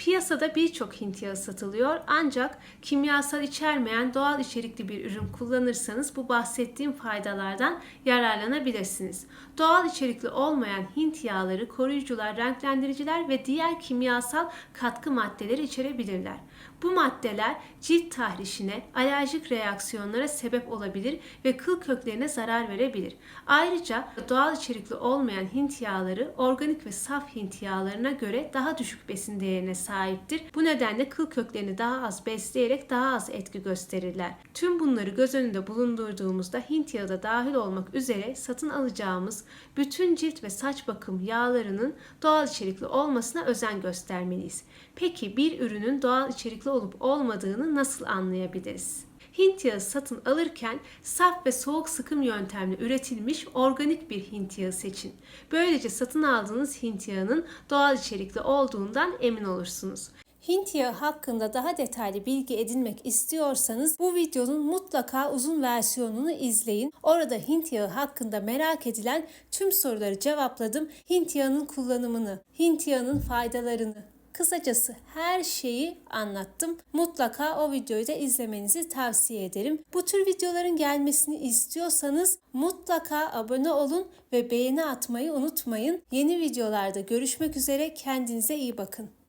Piyasada birçok Hint yağı satılıyor ancak kimyasal içermeyen doğal içerikli bir ürün kullanırsanız bu bahsettiğim faydalardan yararlanabilirsiniz. Doğal içerikli olmayan Hint yağları koruyucular, renklendiriciler ve diğer kimyasal katkı maddeleri içerebilirler. Bu maddeler cilt tahrişine, alerjik reaksiyonlara sebep olabilir ve kıl köklerine zarar verebilir. Ayrıca doğal içerikli olmayan Hint yağları organik ve saf Hint yağlarına göre daha düşük besin değerine sahiptir. Bu nedenle kıl köklerini daha az besleyerek daha az etki gösterirler. Tüm bunları göz önünde bulundurduğumuzda Hint yağı da dahil olmak üzere satın alacağımız bütün cilt ve saç bakım yağlarının doğal içerikli olmasına özen göstermeliyiz. Peki bir ürünün doğal içerikli olup olmadığını nasıl anlayabiliriz? Hint yağı satın alırken saf ve soğuk sıkım yöntemle üretilmiş organik bir Hint yağı seçin. Böylece satın aldığınız Hint yağının doğal içerikli olduğundan emin olursunuz. Hint yağı hakkında daha detaylı bilgi edinmek istiyorsanız bu videonun mutlaka uzun versiyonunu izleyin. Orada Hint yağı hakkında merak edilen tüm soruları cevapladım. Hint yağının kullanımını, Hint yağının faydalarını, Kısacası her şeyi anlattım. Mutlaka o videoyu da izlemenizi tavsiye ederim. Bu tür videoların gelmesini istiyorsanız mutlaka abone olun ve beğeni atmayı unutmayın. Yeni videolarda görüşmek üzere. Kendinize iyi bakın.